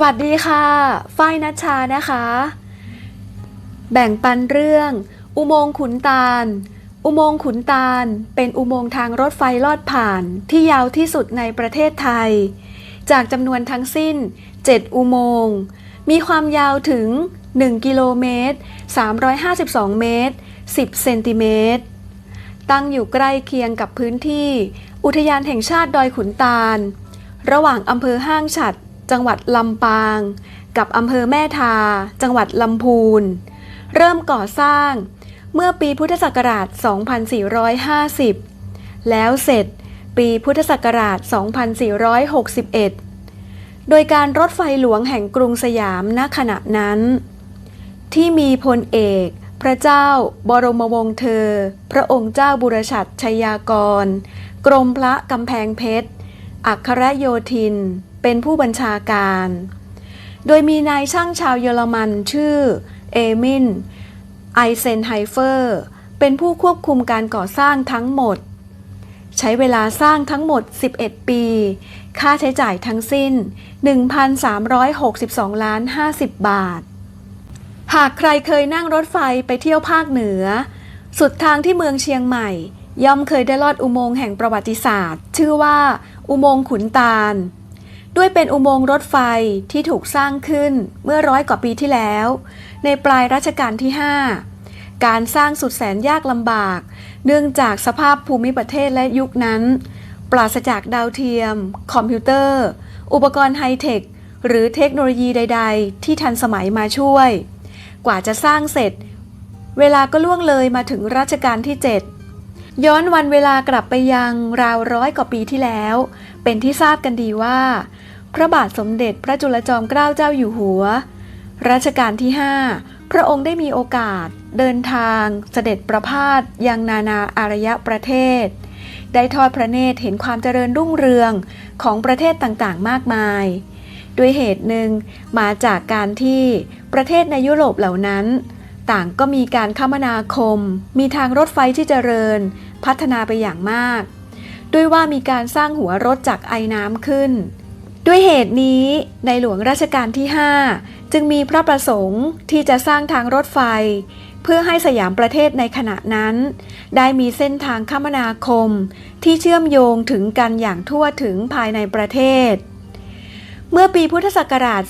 สวัสดีค่ะ ฝ้ายนัชชานะคะ แบ่งปันเรื่อง อุโมงค์ขุนตาล อุโมงค์ขุนตาล เป็นอุโมงค์ทางรถไฟลอดผ่านที่ยาวที่สุดในประเทศไทย จากจำนวนทั้งสิ้น 7 อุโมงค์ มีความยาวถึง 1 กิโลเมตร 352 เมตร 10 เซนติเมตร ตั้งอยู่ใกล้เคียงกับพื้นที่ อุทยานแห่งชาติดอยขุนตาล ระหว่างอำเภอห้างฉัด จังหวัดลำปาง กับอำเภอแม่ทา จังหวัดลำพูน เริ่มก่อสร้างเมื่อปีพุทธศักราช 2450 แล้วเสร็จปีพุทธศักราช 2461 โดยการรถไฟหลวงแห่งกรุงสยามณขณะนั้น ที่มีพลเอก พระเจ้าบรมวงศ์เธอ พระองค์เจ้าบุรชัดชัยยากร กรมพระกำแพงเพชร อัครโยธิน เป็นผู้บัญชาการ โดยมีนายช่างชาวเยอรมันชื่อเอมินไอเซนไฮเฟอร์ เป็นผู้ควบคุมการก่อสร้างทั้งหมด ใช้เวลาสร้างทั้งหมด 11 ปี ค่าใช้จ่ายทั้งสิ้น 1,362 ล้าน 50 บาท หากใครเคยนั่งรถไฟไปเที่ยวภาคเหนือ สุดทางที่เมืองเชียงใหม่ ย่อมเคยได้ลอดอุโมงค์แห่งประวัติศาสตร์ ชื่อว่า อุโมงค์ขุนตาล ด้วยเป็นอุโมงค์รถไฟที่ถูกสร้างขึ้นเมื่อร้อยกว่าปีที่แล้ว ในปลายรัชกาลที่ 5 การสร้างสุดแสนยากลำบาก เนื่องจากสภาพภูมิประเทศและยุคนั้น ปราศจากดาวเทียม คอมพิวเตอร์ อุปกรณ์ไฮเทค หรือเทคโนโลยีใด ๆ ที่ทันสมัยมาช่วย กว่าจะสร้างเสร็จ เวลาก็ล่วงเลยมาถึงรัชกาลที่ 7 ย้อนวันเวลากลับไปยังราวร้อยกว่าปีที่แล้ว เป็นที่ทราบกันดีว่า พระบาทสมเด็จพระจุลจอมเกล้าเจ้าอยู่หัว รัชกาลที่ 5 พระองค์ได้มีโอกาสเดินทางเสด็จประพาสยังนานาอารยประเทศ ได้ทอดพระเนตรเห็นความเจริญรุ่งเรืองของประเทศต่างๆ มากมาย ด้วยเหตุหนึ่งมาจากการที่ประเทศในยุโรปเหล่านั้น ต่างก็มีการคมนาคม มีทางรถไฟที่เจริญ พัฒนาไปอย่างมาก ด้วยว่ามีการสร้างหัวรถจากไอน้ำขึ้น ด้วยเหตุนี้ในหลวงรัชกาลที่ 5 จึงมีพระประสงค์ที่จะสร้างทางรถไฟ เพื่อให้สยามประเทศในขณะนั้น ได้มีเส้นทางคมนาคมที่เชื่อมโยงถึงกันอย่างทั่วถึงภายในประเทศ เมื่อปีพุทธศักราช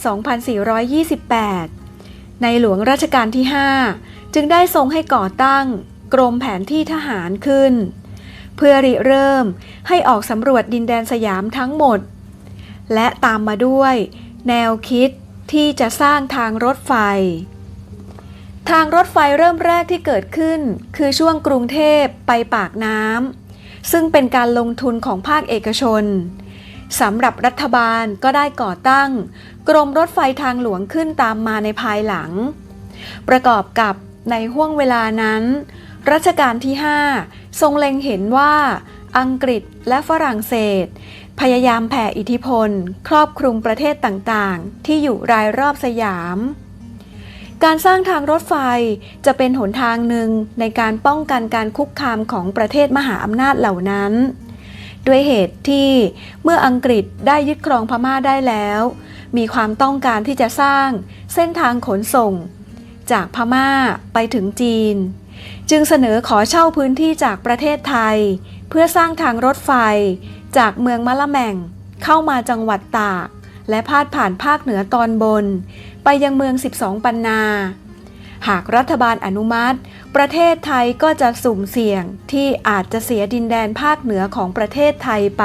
2428 ในหลวงรัชกาลที่ 5 จึงได้ทรงให้ก่อตั้ง กรมแผนที่ทหารขึ้น เพื่อริเริ่มให้ออกสำรวจดินแดนสยามทั้งหมด และตามมาด้วย แนวคิดที่จะสร้างทางรถไฟ ทางรถไฟเริ่มแรกที่เกิดขึ้น คือช่วงกรุงเทพไปปากน้ำซึ่งเป็นการลงทุนของภาคเอกชนสำหรับรัฐบาลก็ได้ก่อตั้ง กรมรถไฟทางหลวงขึ้นตามมาในภายหลัง ประกอบกับในห่วงเวลานั้น รัชกาลที่ 5 ทรงเล็งเห็นว่า อังกฤษและฝรั่งเศส พยายามแผ่อิทธิพล ครอบคลุมประเทศต่างๆ ที่อยู่รายรอบสยาม การสร้างทางรถไฟจะเป็นหนทางหนึ่งในการป้องกันการคุกคามของประเทศมหาอำนาจเหล่านั้น ด้วยเหตุที่เมื่ออังกฤษได้ยึดครองพม่าได้แล้ว มีความต้องการที่จะสร้างเส้นทางขนส่ง จากพม่าไปถึงจีน จึงเสนอขอเช่าพื้นที่จากประเทศไทย เพื่อสร้างทางรถไฟ จากเมืองมะละแม่ง เข้ามาจังหวัดตาก และพาดผ่านภาคเหนือตอนบน ไปยังเมือง 12 ปันนา หากรัฐบาลอนุมัติ ประเทศไทยก็จะสุ่มเสี่ยงที่อาจจะเสียดินแดนภาคเหนือของประเทศไทยไป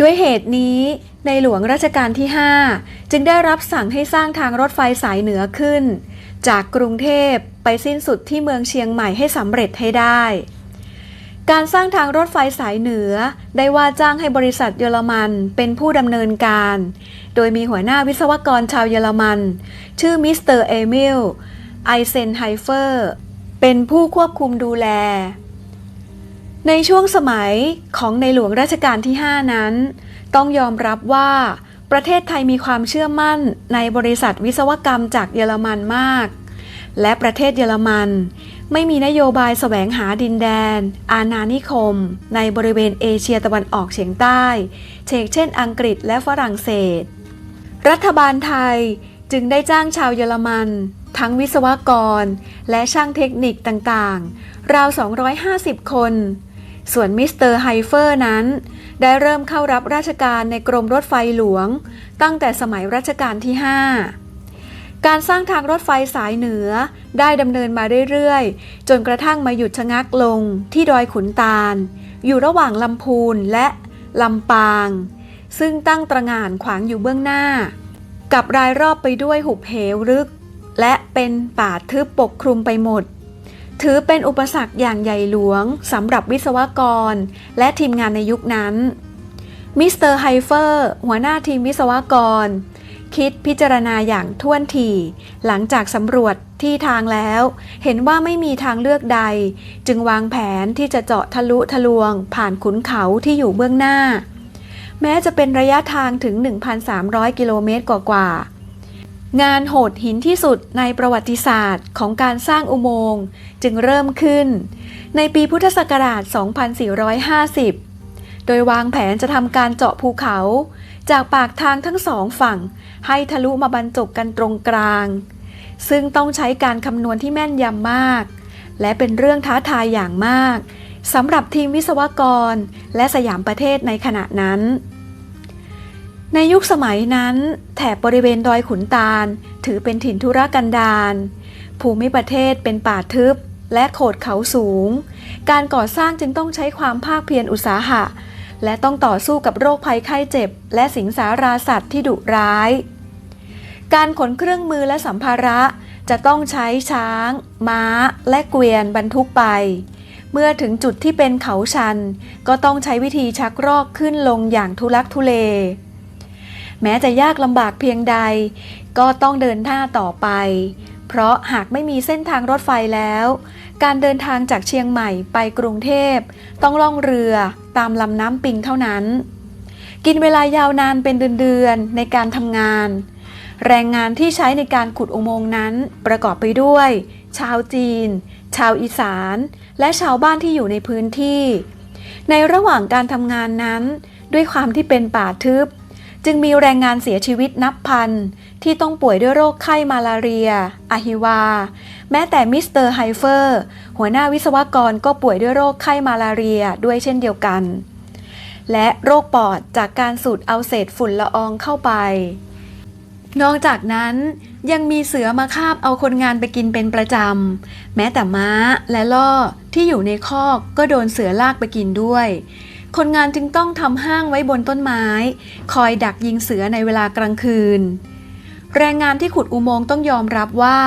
ด้วยเหตุนี้ในหลวงรัชกาลที่ 5 จึงได้รับสั่งให้สร้างทางรถไฟสายเหนือขึ้น จากกรุงเทพไปสิ้นสุดที่เมืองเชียงใหม่ให้สำเร็จให้ได้ การสร้างทางรถไฟสายเหนือได้ว่าจ้างให้บริษัทเยอรมันเป็นผู้ดำเนินการ โดยมีหัวหน้าวิศวกรชาวเยอรมัน ชื่อมิสเตอร์เอมิลไอเซนไฮเฟอร์เป็นผู้ควบคุมดูแล ในช่วงสมัยของในหลวงรัชกาลที่ 5 นั้น ต้องยอมรับว่าประเทศไทยมีความเชื่อมั่นในบริษัทวิศวกรรมจากเยอรมันมาก และประเทศเยอรมัน ไม่มีนโยบายแสวงหาดินแดน อาณานิคม ในบริเวณเอเชียตะวันออกเฉียงใต้เช่นเช่น อังกฤษและฝรั่งเศส รัฐบาลไทยจึงได้จ้างชาวเยอรมัน ทั้งวิศวกร และช่างเทคนิคต่างๆ ราว 250 คน ส่วนมิสเตอร์ไฮเฟอร์นั้น ได้เริ่มเข้ารับราชการในกรมรถไฟหลวง ตั้งแต่สมัยรัชกาลที่ 5 การสร้างทางรถไฟสายเหนือได้ดำเนินมาเรื่อยๆ จนกระทั่งมาหยุดชะงักลงที่ดอยขุนตาล อยู่ระหว่างลำพูนและลำปาง ซึ่งตั้งตระงานขวางอยู่เบื้องหน้า กับรายรอบไปด้วยหุบเหวลึก และเป็นป่าทึบปกคลุมไปหมด ถือเป็นอุปสรรคอย่างใหญ่หลวงสำหรับวิศวกร และทีมงานในยุคนั้น มิสเตอร์ไฮเฟอร์หัวหน้าทีมวิศวกร คิดพิจารณาอย่างท่วนทีหลังจากสำรวจที่ทางแล้ว เห็นว่าไม่มีทางเลือกใด จึงวางแผนที่จะเจาะทะลุทะลวง ผ่านขุนเขาที่อยู่เบื้องหน้า แม้จะเป็นระยะทางถึง 1,300 กิโลเมตรกว่าๆ งานโหดหินที่สุดในประวัติศาสตร์ของการสร้างอุโมงค์จึงเริ่มขึ้น ในปีพุทธศักราช 2450 โดยวางแผนจะทำการเจาะภูเขา จากปากทางทั้งสองฝั่ง ให้ทะลุมาบรรจบกันตรงกลาง ซึ่งต้องใช้การคำนวณที่แม่นยำมาก และเป็นเรื่องท้าทายอย่างมากสำหรับทีมวิศวกร และสยามประเทศในขณะนั้น ในยุคสมัยนั้น แถบบริเวณดอยขุนตาล ถือเป็นถิ่นธุรกันดารภูมิประเทศเป็นป่าทึบและโขดเขาสูง การก่อสร้างจึงต้องใช้ความภาคเพียรอุตสาหะ และต้องต่อสู้กับโรคภัยไข้เจ็บ และสิงสาราสัตว์ที่ดุร้าย การขนเครื่องมือและสัมภาระจะต้องใช้ช้าง ม้า และเกวียนบรรทุกไป เมื่อถึงจุดที่เป็นเขาชัน ก็ต้องใช้วิธีชักรอกขึ้นลงอย่างทุลักทุเล แม้จะยากลำบากเพียงใด ก็ต้องเดินหน้าต่อไป เพราะหากไม่มีเส้นทางรถไฟแล้ว การเดินทางจากเชียงใหม่ไปกรุงเทพ ต้องล่องเรือตามลำน้ำปิงเท่านั้น กินเวลายาวนานเป็นเดือนๆในการทำงาน แรงงานที่ใช้ในการขุดอุโมงค์นั้นประกอบไปด้วย ชาวจีน ชาวอีสาน และชาวบ้านที่อยู่ในพื้นที่ในระหว่างการทำงานนั้น ด้วยความที่เป็นป่าทึบ จึงมีแรงงานเสียชีวิตนับพัน ที่ต้องป่วยด้วยโรคไข้มาลาเรียอะฮิวา แม้แต่มิสเตอร์ไฮเฟอร์ หัวหน้าวิศวกรก็ป่วยด้วยโรคไข้มาลาเรียด้วยเช่นเดียวกัน และโรคปอดจากการสูดเอาเศษฝุ่นละอองเข้าไป นอกจากนั้นยังมีเสือมาคาบเอาคนงานไปกินเป็นประจำ แม้แต่ม้าและล่อที่อยู่ในคอกก็โดนเสือลากไปกินด้วย คนงานจึงต้องทำห้างไว้บนต้นไม้ คอยดักยิงเสือในเวลากลางคืน แรงงานที่ขุดอุโมงค์ต้องยอมรับว่า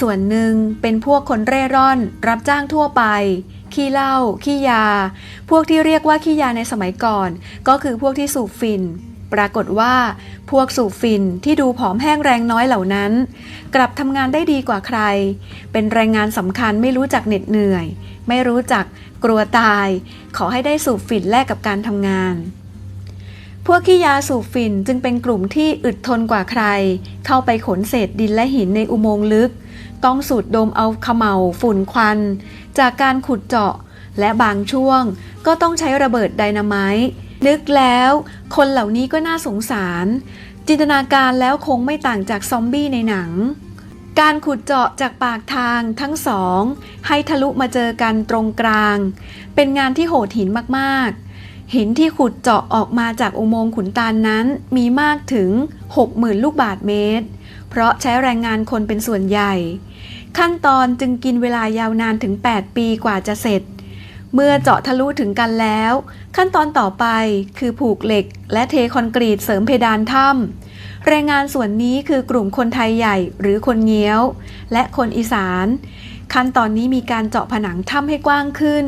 ส่วนหนึ่งเป็นพวกคนเร่ร่อน รับจ้างทั่วไป ขี้เหล้าขี้ยา พวกที่เรียกว่าขี้ยาในสมัยก่อน ก็คือพวกที่สูบฝิ่น ปรากฏว่าพวกสูบฝิ่นที่ดูผอมแห้งแรงน้อยเหล่านั้น กลับทำงานได้ดีกว่าใคร เป็นแรงงานสำคัญไม่รู้จักเหน็ดเหนื่อย ไม่รู้จักกลัวตาย ขอให้ได้สูบฝิ่นแลกกับการทำงาน พวกขี้ยาสูบฝิ่นจึงเป็นกลุ่มที่อึดทนกว่าใคร เข้าไปขนเศษดินและหินในอุโมงค์ลึก ต้องสูดดมเอาขม่าฝุ่นควัน จากการขุดเจาะและบางช่วงก็ต้องใช้ระเบิดไดนาไมต์ นึกแล้ว คนเหล่านี้ก็น่าสงสาร จินตนาการแล้วคงไม่ต่างจากซอมบี้ในหนัง การขุดเจาะจากปากทางทั้งสอง ให้ทะลุมาเจอกันตรงกลาง เป็นงานที่โหดหินมากๆ หินที่ขุดเจาะออกมาจากอุโมงค์ขุนตาลนนั้นมีมากถึง 60,000 ลูกบาทเมตร เพราะใช้แรงงานคนเป็นส่วนใหญ่ ขั้นตอนจึงกินเวลายาวนานถึง 8 ปีกว่าจะเสร็จ เมื่อเจาะทะลุถึงกันแล้ว ขั้นตอนต่อไปคือผูกเหล็ก และเทคอนกรีตเสริมเพดานถ้ำแรงงานส่วนนี้คือกลุ่มคนไทยใหญ่หรือคนเงี้ยว และคนอีสาน ขั้นตอนนี้มีการเจาะผนังถ้ำให้กว้างขึ้น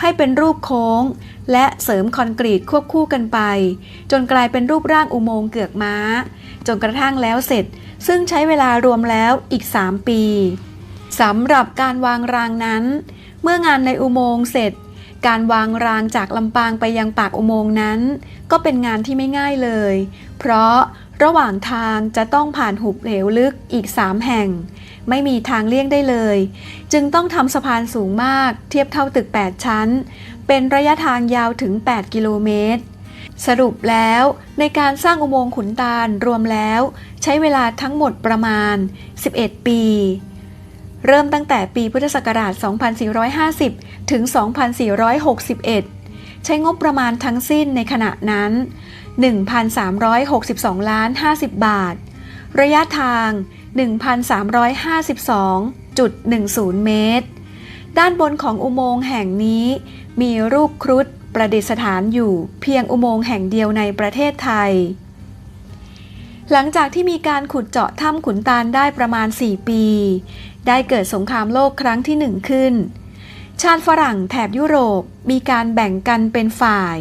ให้เป็นรูปโค้ง และเสริมคอนกรีตควบคู่กันไป จนกลายเป็นรูปร่างอุโมงค์เกือกม้า จนกระทั่งแล้วเสร็จ ซึ่งใช้เวลารวมแล้วอีก 3 ปีสำหรับการวางรางนั้น เมื่องานในอุโมงค์เสร็จ การวางรางจากลำปางไปยังปากอุโมงค์นั้น ก็เป็นงานที่ไม่ง่ายเลย เพราะระหว่างทางจะต้องผ่านหุบเหวลึกอีก3แห่ง ไม่มีทางเลี่ยงได้เลย จึงต้องทำสะพานสูงมากเทียบเท่าตึก 8 ชั้น เป็นระยะทางยาวถึง 8 กิโลเมตร สรุปแล้วในการสร้างอุโมงค์ขุนตาลรวมแล้ว ใช้เวลาทั้งหมดประมาณ 11 ปี เริ่มตั้งแต่ปีพุทธศักราช 2450 ถึง 2461 ใช้งบประมาณทั้งสิ้นในขณะนั้น 1,362 ล้าน 50 บาท ระยะทาง 1,352.10 เมตร ด้านบนของอุโมงค์แห่งนี้ มีรูปครุฑประดิษฐานอยู่เพียงอุโมงค์แห่งเดียวในประเทศไทย หลังจากที่มีการขุดเจาะถ้ำขุนตาลได้ประมาณ 4 ปี ได้เกิดสงครามโลกครั้งที่หนึ่งขึ้น ชาติฝรั่งแถบยุโรปมีการแบ่งกันเป็นฝ่าย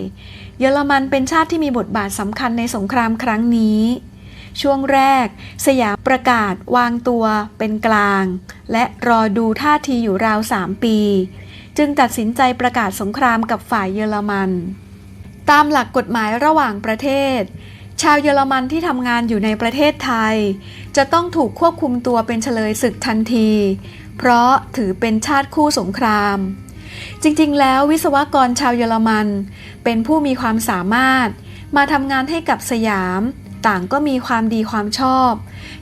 เยอรมันเป็นชาติที่มีบทบาทสำคัญในสงครามครั้งนี้ ช่วงแรก สยามประกาศวางตัวเป็นกลาง และรอดูท่าทีอยู่ราว3ปี จึงตัดสินใจประกาศสงครามกับฝ่ายเยอรมัน ตามหลักกฎหมายระหว่างประเทศ ชาวเยอรมันที่ทำงานอยู่ในประเทศไทย จะต้องถูกควบคุมตัวเป็นเฉลยศึกทันที เพราะถือเป็นชาติคู่สงคราม จริงๆ แล้ววิศวกรชาวเยอรมัน เป็นผู้มีความสามารถ มาทำงานให้กับสยาม ต่างก็มีความดีความชอบ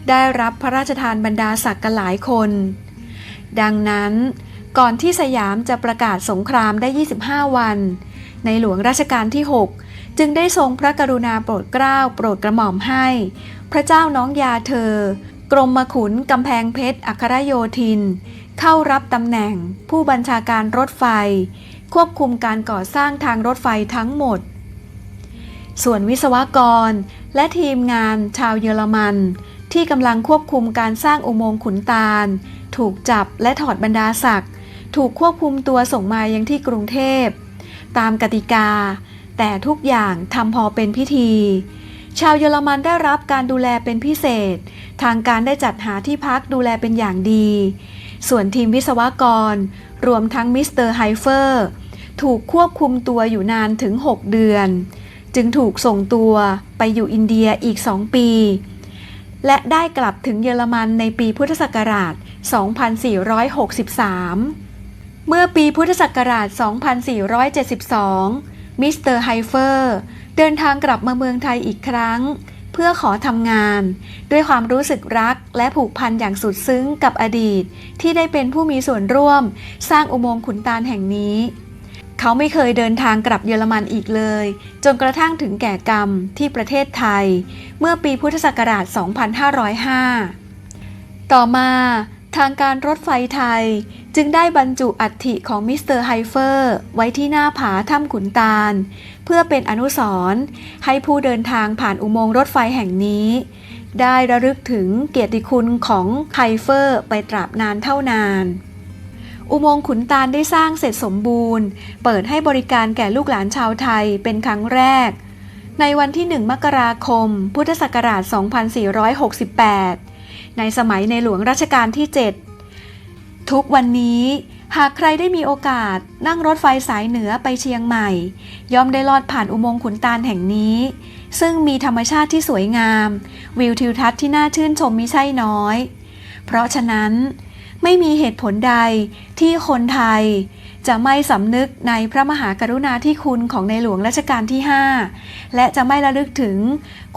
ได้รับพระราชทานบรรดาศักดิ์กันหลายคน ดังนั้น ก่อนที่สยามจะประกาศสงครามได้ 25 วัน ในหลวงรัชกาลที่ 6 จึงได้ทรงพระกรุณาโปรดเกล้าโปรดกระหม่อมให้ พระเจ้าน้องยาเธอ กรมขุนกำแพงเพชรอัครโยธิน เข้ารับตำแหน่ง ผู้บัญชาการรถไฟ ควบคุมการก่อสร้างทางรถไฟทั้งหมด ส่วนวิศวกรและทีมงานชาวเยอรมัน ที่กำลังควบคุมการสร้างอุโมงค์ขุนตาล ถูกจับและถอดบรรดาศักดิ์ถูกควบคุมตัวส่งมายังที่กรุงเทพ ตามกติกา แต่ทุกอย่างทำพอเป็นพิธี ชาวเยอรมันได้รับการดูแลเป็นพิเศษ ทางการได้จัดหาที่พักดูแลเป็นอย่างดี ส่วนทีมวิศวกร รวมทั้งมิสเตอร์ไฮเฟอร์ถูกควบคุมตัวอยู่นานถึง 6 เดือน จึงถูกส่งตัวไปอยู่อินเดียอีก 2 ปี และได้กลับถึงเยอรมันในปีพุทธศักราช 2463 เมื่อปีพุทธศักราช 2472 มิสเตอร์ไฮเฟอร์เดินทางกลับมาเมืองไทยอีกครั้ง เพื่อขอทำงาน ด้วยความรู้สึกรักและผูกพันอย่างสุดซึ้งกับอดีต ที่ได้เป็นผู้มีส่วนร่วม สร้างอุโมงค์ขุนตาลแห่งนี้ เขาไม่เคยเดินทางกลับเยอรมันอีกเลย จนกระทั่งถึงแก่กรรมที่ประเทศไทย เมื่อปีพุทธศักราช 2505 ต่อมา ทางการรถไฟไทยจึงได้บรรจุอัฐิของมิสเตอร์ไฮเฟอร์ไว้ที่หน้าผาถ้ำขุนตาล เพื่อเป็นอนุสรณ์ให้ผู้เดินทางผ่านอุโมงค์รถไฟแห่งนี้ ได้ระลึกถึงเกียรติคุณของไฮเฟอร์ไปตราบนานเท่านาน อุโมงค์ขุนตาลได้สร้างเสร็จสมบูรณ์ เปิดให้บริการแก่ลูกหลานชาวไทยเป็นครั้งแรก ในวันที่ 1 มกราคม พุทธศักราช 2468 ในสมัยในหลวงรัชกาลที่ 7 ทุกวันนี้หากใครได้มีโอกาสนั่งรถไฟสายเหนือไปเชียงใหม่ ย่อมได้ลอดผ่านอุโมงค์ขุนตาลแห่งนี้ ซึ่งมีธรรมชาติที่สวยงาม วิวทิวทัศน์ที่น่าชื่นชมมิใช่น้อย เพราะฉะนั้น ไม่มีเหตุผลใดที่คนไทย จะไม่สำนึกในพระมหากรุณาธิคุณของในหลวงรัชกาลที่ 5 และจะไม่ระลึกถึง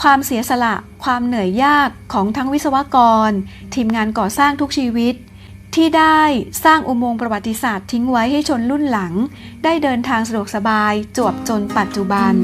ความเสียสละ ความเหนื่อยยากของทั้งวิศวกร ทีมงานก่อสร้างทุกชีวิต ที่ได้สร้างอุโมงค์ประวัติศาสตร์ทิ้งไว้ให้ชนรุ่นหลัง ได้เดินทางสะดวกสบายจวบจนปัจจุบัน